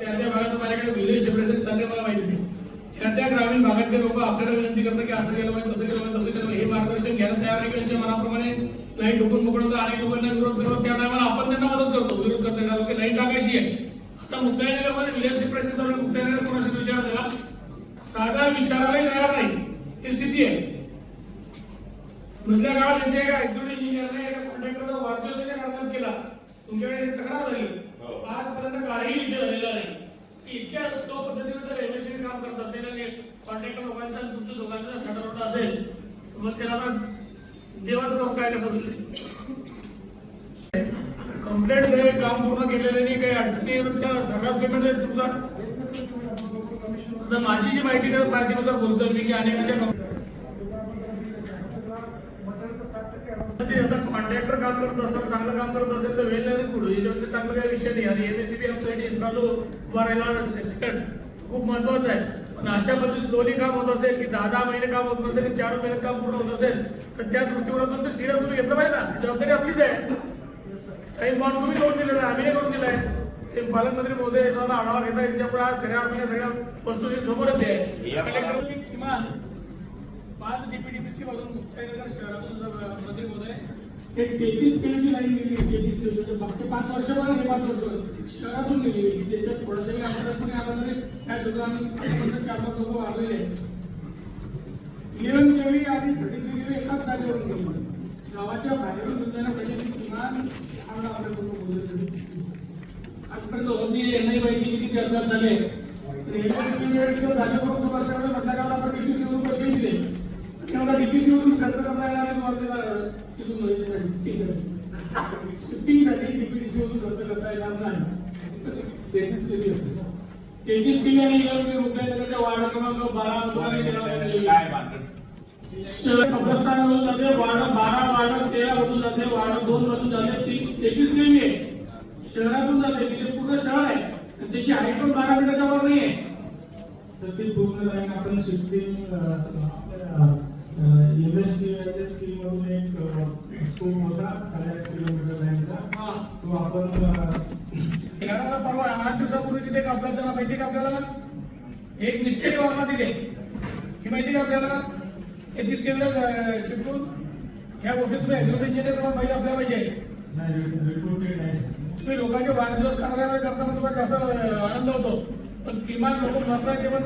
त्या त्या भागात माझ्याकडे विलेज सेपरेशन त्यांना मला माहिती नाही. त्या त्या ग्रामीण भागातले लोक आपल्याला विनंती करतात की असं केलं पाहिजे तसं केलं पाहिजे तसं केलं पाहिजे. हे मार्गदर्शन घ्यायला तयार आहे की त्यांच्या मनाप्रमाणे नाही डुकून मोकळं अनेक लोकांना विरोध करतो त्या टायमाला आपण त्यांना मदत करतो विरोध करताना लोक नाही टाकायची आहे. आता मुक्ताईनगरमध्ये विलेज सेपरेशन झालं मुक्ताईनगर कोणाशी विचार दिला साधा विचारायलाही तयार नाही. ही स्थिती आहे. मधल्या काळात त्यांच्या एका ऍक्च्युअल इंजिनियरने एका कॉन्ट्रॅक्टरचा वाढदिवसाच्या कार्यक्रम केला. तुमच्याकडे तक्रार झाली आजपर्यंत काहीही विषय झालेला नाही. की इतक्या स्लो पद्धतीने जर एमएससी काम करत असेल आणि कॉन्ट्रॅक्टर लोकांचा आणि तुमच्या दोघांचा साठारोटा असेल तर मग त्याला देवाचं काम काय कसं होईल? कंप्लेंट हे काम पूर्ण केलेले नाही काही अडचणी सगळ्याच पेमेंट आता माझी जी माहिती माहितीनुसार बोलतोय मी की अनेकांच्या ते आता कॉन्ट्रॅक्टर काम करत असेल चांगलं काम करत असेल तर वेल आणि पुढे याच्यापेक्षा चांगलं काही विषय नाही. आणि एमएससीबी आमच्यासाठी इन्फ्रालो उभा राहिला सेकंड खूप महत्वाचं आहे. पण अशा पद्धती स्लोली काम होत असेल की दहा दहा महिने काम होत नसेल की चार महिन्यात काम पूर्ण होत असेल तर त्या दृष्टिकोनातून ते सिरियस तुम्ही घेतलं पाहिजे ना. जबाबदारी आपलीच आहे. काही बॉन्ड तुम्ही करून दिलेला आहे आम्ही नाही करून दिलाय ते पालकमंत्री महोदय याचा आढावा घेता यांच्यापुढे आज खऱ्या अर्थाने सगळ्या वस्तू समोरच आहे. कलेक्टर किमान पाच मधून मुक्ताईनगर शहरातून हे लाईन मागचे पाच वर्ष बघा हे पाच वर्ष शहरातून गेली. त्याच्यात थोडंसं आला तरी त्या सुद्धा आम्ही चार पाच लोक वाढलेले इलेव्हन केवी आणि थर्टी केवी एकाच जागेवरून गावाच्या बाहेरून किमान आम्हाला आजपर्यंत होती एनआय किती झाले. तर हे झाले पण दोन वर्षामध्ये आपण वरून पैसे दिले. तेव्हा डीपीसी वरून खर्च करता येणार तुम्हाला तिथून शिफ्टिंगसाठी डीपीडीसी वरून खर्च करता येणार नाही. तेहतीस केली असते तेहतीस केली आणि इलेव्हन मुद्द्याच्या वार्ड क्रमांक बारा मधून काय मात्र कब्रस्तान मधून जाते बारा वार्ड तेरा मधून जाते वार्ड दोन मधून जाते ती तेहतीस केली आहे. शहरातून जाते तिथे पूर्ण शहर आहे. त्याची हाईट पण बारा मीटरच्या वर नाही आहे तर ते पूर्ण लाईन आपण शिफ्टिंग एम एस स्कीम मधून एक स्कोप होता साडेआठ किलोमीटर लाईनचा. तो आपण परवा आठ दिवसापूर्वी तिथे एक अपघात झाला. माहिती का आपल्याला? एक मिस्त्री वर्मा तिथे. ही माहिती का आपल्याला? तेहतीस केलं चिपकून. ह्या गोष्टी तुम्ही एक्झिक्युटिव्ह इंजिनियर पाहिजे आपल्याला पाहिजे. नाही रिपोर्टेड आहे तुम्ही लोकांचे वाढदिवस करायला करताना तुम्हाला जास्त आनंद होतो. पण किमान लोक मरतात तेव्हा